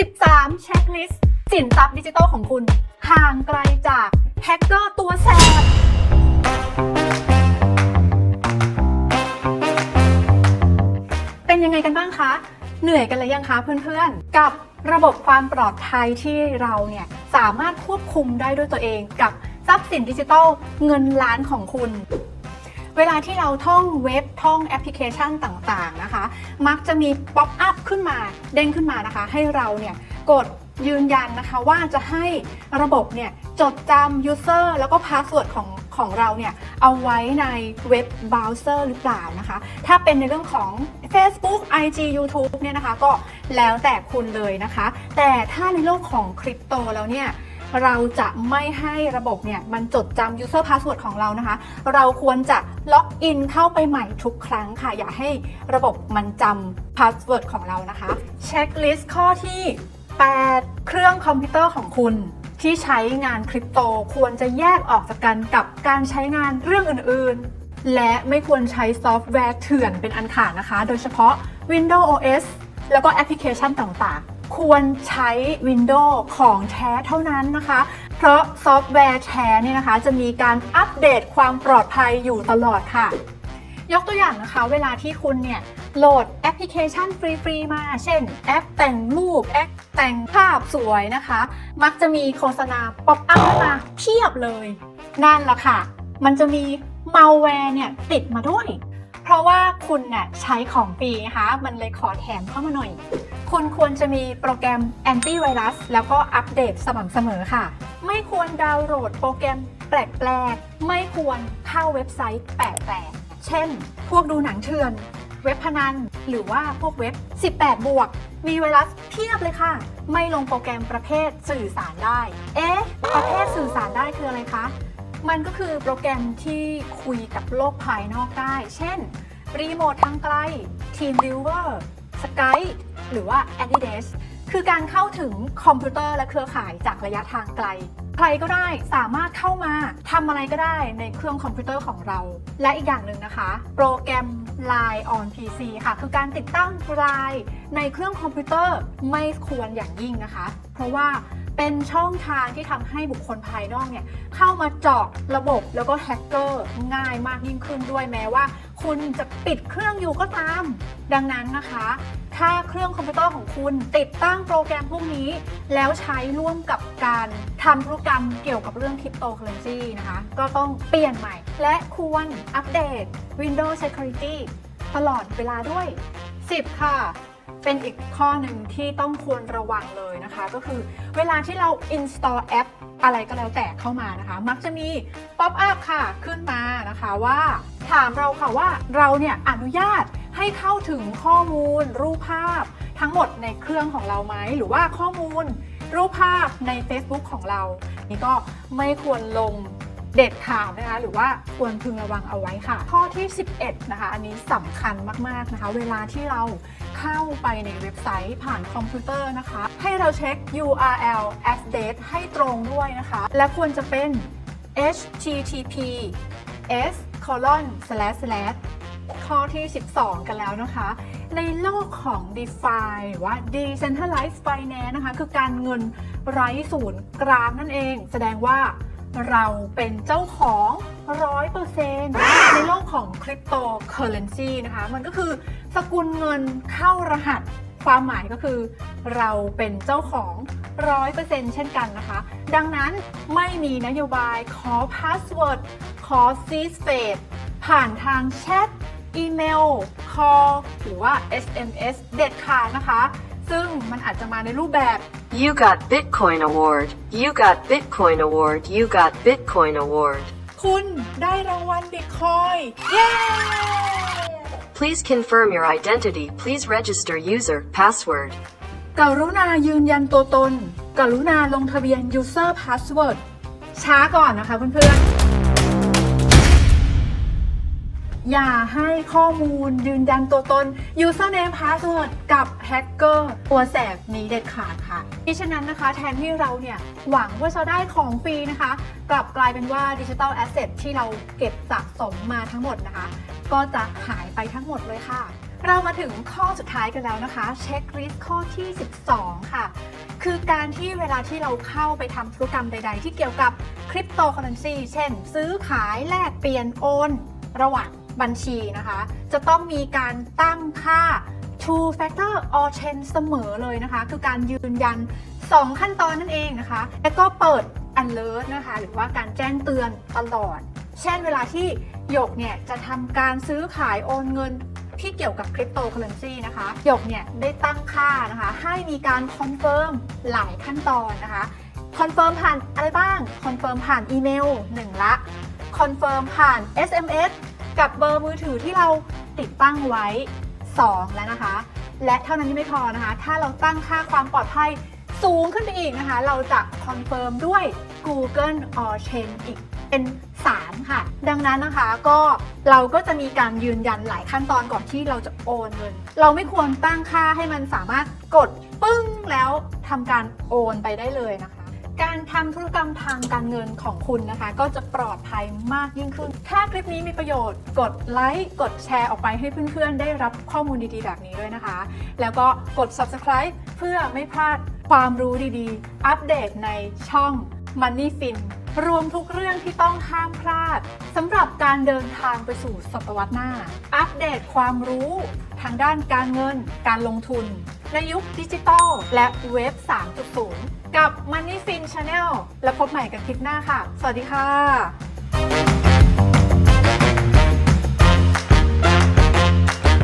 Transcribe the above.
13 เช็คลิสต์สินทรัพย์ดิจิทัลของคุณ ห่างไกลจากแฮกเกอร์ตัวแสบเป็นยังไงกันบ้างคะ เหนื่อยกันเลยยังคะเพื่อนๆ กับระบบความปลอดภัยที่เราเนี่ยสามารถควบคุมได้ด้วยตัวเองกับทรัพย์สินดิจิทัลเงินล้านของคุณ เวลาที่เราท่องเว็บท่องแอปพลิเคชันต่างๆนะคะ มักจะมีป๊อปอัพขึ้นมาเด้งขึ้นมานะคะ ให้เราเนี่ยกดยืนยันนะคะว่าจะให้ระบบเนี่ยจดจำ user แล้วก็ password ของของเราเนี่ยเอาไว้ในเว็บเบราว์เซอร์หรือเปล่านะคะ ถ้าเป็นในเรื่องของ Facebook IG YouTube เนี่ยนะคะ ก็แล้วแต่คุณเลยนะคะ แต่ถ้าในโลกของคริปโตแล้วเนี่ย เราจะไม่ให้ระบบเนี่ยมันจดจำ user password ของเรานะคะ เราควรจะล็อกอินเข้าไปใหม่ทุกครั้งค่ะ อย่าให้ระบบมันจำ password ของเรานะคะเช็คลิสต์ข้อที่ 8 เครื่องคอมพิวเตอร์ของคุณที่ใช้งานคริปโตควรจะแยกออกจากกันกับการใช้งานเรื่องอื่นๆ และไม่ควรใช้ซอฟต์แวร์เถื่อนเป็นอันขาดนะคะ โดยเฉพาะ Windows OS แล้วก็แอปพลิเคชันต่างๆ ควรใช้ Windows ของแท้เท่านั้นนะคะ เพราะซอฟต์แวร์แท้เนี่ยนะคะ จะมีการอัปเดตความปลอดภัยอยู่ตลอดค่ะ ยกตัวอย่างนะคะ เวลาที่คุณเนี่ยโหลดแอปพลิเคชันฟรีๆมา เช่น แอปแต่งรูป แอปแต่งภาพสวยนะคะ มักจะมีโฆษณาป๊อปอัพมาเพียบเลย นั่นแหละค่ะ มันจะมีมัลแวร์เนี่ยติดมาด้วย ราะว่าคุณเนี่ยใช้ของฟรีนะคะ มันเลยขอแถมเข้ามาหน่อย คุณควรจะมีโปรแกรมแอนตี้ไวรัสแล้วก็อัปเดตสม่ำเสมอค่ะ ไม่ควรดาวน์โหลดโปรแกรมแปลกๆ ไม่ควรเข้าเว็บไซต์แปลกๆ เช่น พวกดูหนังเถื่อน เว็บพนัน หรือว่าพวกเว็บ 18 บวก มีไวรัสเพียบเลยค่ะ ไม่ลงโปรแกรมประเภทสื่อสารได้ เอ๊ะ ประเภทสื่อสารได้คืออะไรคะ มันก็คือโปรแกรมที่คุยกับโลกภายนอกได้ เช่น รีโมททางไกล Team Viewer Skype หรือว่า a n y d e s คือการเข้าถึงคอมพิวเตอร์และเครือข่ายจากระยะทางไกล ใครก็ได้สามารถเข้ามาทำอะไรก็ได้ในเครื่องคอมพิวเตอร์ของเรา และอีกอย่างหนึ่งนะคะ โปรแกรม Line on PC ค่ะ คือการติดตั้ง Line ในเครื่องคอมพิวเตอร์ไม่ควรอย่างยิ่งนะคะ เพราะว่า เป็นช่องทางที่ทำให้บุคคลภายนอกเนี่ยเข้ามาเจาะระบบแล้วก็แฮกเกอร์ง่ายมากยิ่งขึ้นด้วยแม้ว่า คุณจะปิดเครื่องอยู่ก็ตาม ดังนั้นนะคะ ถ้าเครื่องคอมพิวเตอร์ของคุณติดตั้งโปรแกรมพวกนี้ แล้วใช้ร่วมกับการทำธุรกรรมเกี่ยวกับเรื่องคริปโตเคอเรนซีนะคะ ก็ต้องเปลี่ยนใหม่ และควรอัปเดต Windows Security ตลอดเวลาด้วย 10 ค่ะ เป็นอีกข้อหนึ่งที่ต้องควรระวังเลยนะคะ ก็คือเวลาที่เรา install แอปอะไรก็แล้วแต่เข้ามานะคะ มักจะมีป๊อปอัพค่ะขึ้นมานะคะว่าถามเราค่ะว่าเราเนี่ยอนุญาตให้เข้าถึงข้อมูล รูปภาพทั้งหมดในเครื่องของเราไหม หรือว่าข้อมูลรูปภาพใน Facebook ของเรา นี่ก็ไม่ควรลง เด็ดขาดนะคะหรือว่าควรพึงระวังเอาไว้ค่ะ ข้อที่ 11 นะคะ อันนี้สำคัญมากๆนะคะ เวลาที่เราเข้าไปในเว็บไซต์ผ่านคอมพิวเตอร์นะคะ ให้เราเช็ค URL address ให้ตรงด้วยนะคะ และควรจะเป็น http s colon slash slash ข้อที่ 12 กันแล้วนะคะ ในโลกของ DeFi หรือว่า Decentralized Finance นะคะ คือการเงินไร้ศูนย์กลางนั่นเอง แสดงว่า เราเป็นเจ้าของ100%ในโลกของคริปโตเคอเรนซีนะคะ มันก็คือสกุลเงินเข้ารหัส ความหมายก็คือ เราเป็นเจ้าของ100%เช่นกันนะคะ ดังนั้นไม่มีนโยบายขอพาสเวิร์ดขอซีสเฟดผ่านทางแชทอีเมล คอลหรือว่า SMS เด็ดขาดนะคะ ซึ่งมันอาจจะมาในรูปแบบ You got Bitcoin Award. You got Bitcoin Award. You got Bitcoin Award. คุณได้รางวัลบิตคอยเย้ Please confirm your identity. Please register user password. กรุณายืนยันตัวตน กรุณาลงทะเบียน user password ช้าก่อนนะคะเพื่อนๆ อย่าให้ข้อมูลยืนยันตัวตน username password กับแฮกเกอร์ตัวแสบนี้เด็ดขาดค่ะดิฉะนั้นนะคะ แทนที่เราเนี่ย หวังว่าจะได้ของฟรีนะคะ กลับกลายเป็นว่าดิจิ t a ลแอสเซทที่เราเก็บสะสมมาทั้งหมดนะคะ ก็จะหายไปทั้งหมดเลยค่ะ เรามาถึงข้อสุดท้ายกันแล้วนะคะ เช็คลิสต์ข้อที่ 12 ค่ะคือการที่เวลาที่เราเข้าไปทำธุรกรรมใด ๆ ที่เกี่ยวกับคริปโตเคอเรนซีเช่น ซื้อขายแลกเปลี่ยนโอน ระหว่าง บัญชีนะคะ จะต้องมีการตั้งค่า two factor or chain เสมอเลยนะคะ คือการยืนยัน 2 ขั้นตอนนั่นเองนะคะ แล้วก็เปิด alert นะคะ หรือว่าการแจ้งเตือนตลอด เช่นเวลาที่หยกเนี่ยจะทำการซื้อขายโอนเงินที่เกี่ยวกับคริปโตเคอเรนซีนะคะหยกเนี่ยได้ตั้งค่านะคะ ให้มีการคอนเฟิร์มหลายขั้นตอนนะคะคอนเฟิร์มผ่านอะไรบ้างคอนเฟิร์มผ่านอีเมล 1 ละคอนเฟิร์มผ่าน SMS กับเบอร์มือถือที่เราติดตั้งไว้ 2 แล้วนะคะ และเท่านั้นยังไม่พอนะคะ ถ้าเราตั้งค่าความปลอดภัยสูงขึ้นไปอีกนะคะ เราจะคอนเฟิร์มด้วย Google or Chain อีกเป็น3ค่ะ ดังนั้นนะคะก็เราก็จะมีการยืนยันหลายขั้นตอนก่อนที่เราจะโอนเงิน เราไม่ควรตั้งค่าให้มันสามารถกดปึ้งแล้วทำการโอนไปได้เลยนะคะ การทำธุรกรรมทางการเงินของคุณนะคะ ก็จะปลอดภัยมากยิ่งขึ้น ถ้าคลิปนี้มีประโยชน์ กดไลค์กดแชร์ออกไปให้เพื่อนๆ ได้รับข้อมูลดีๆ แบบนี้ด้วยนะคะ แล้วก็กด subscribe เพื่อไม่พลาดความรู้ดีๆ อัปเดตในช่อง Money Fin รวมทุกเรื่องที่ต้องห้ามพลาดสำหรับการเดินทางไปสู่ศตวรรษหน้า อัปเดตความรู้ทางด้านการเงิน การลงทุน ในยุคดิจิตอลและเว็บ 3.0 กับ Money Fin Channel และพบใหม่กันคลิปหน้าค่ะ สวัสดีค่ะ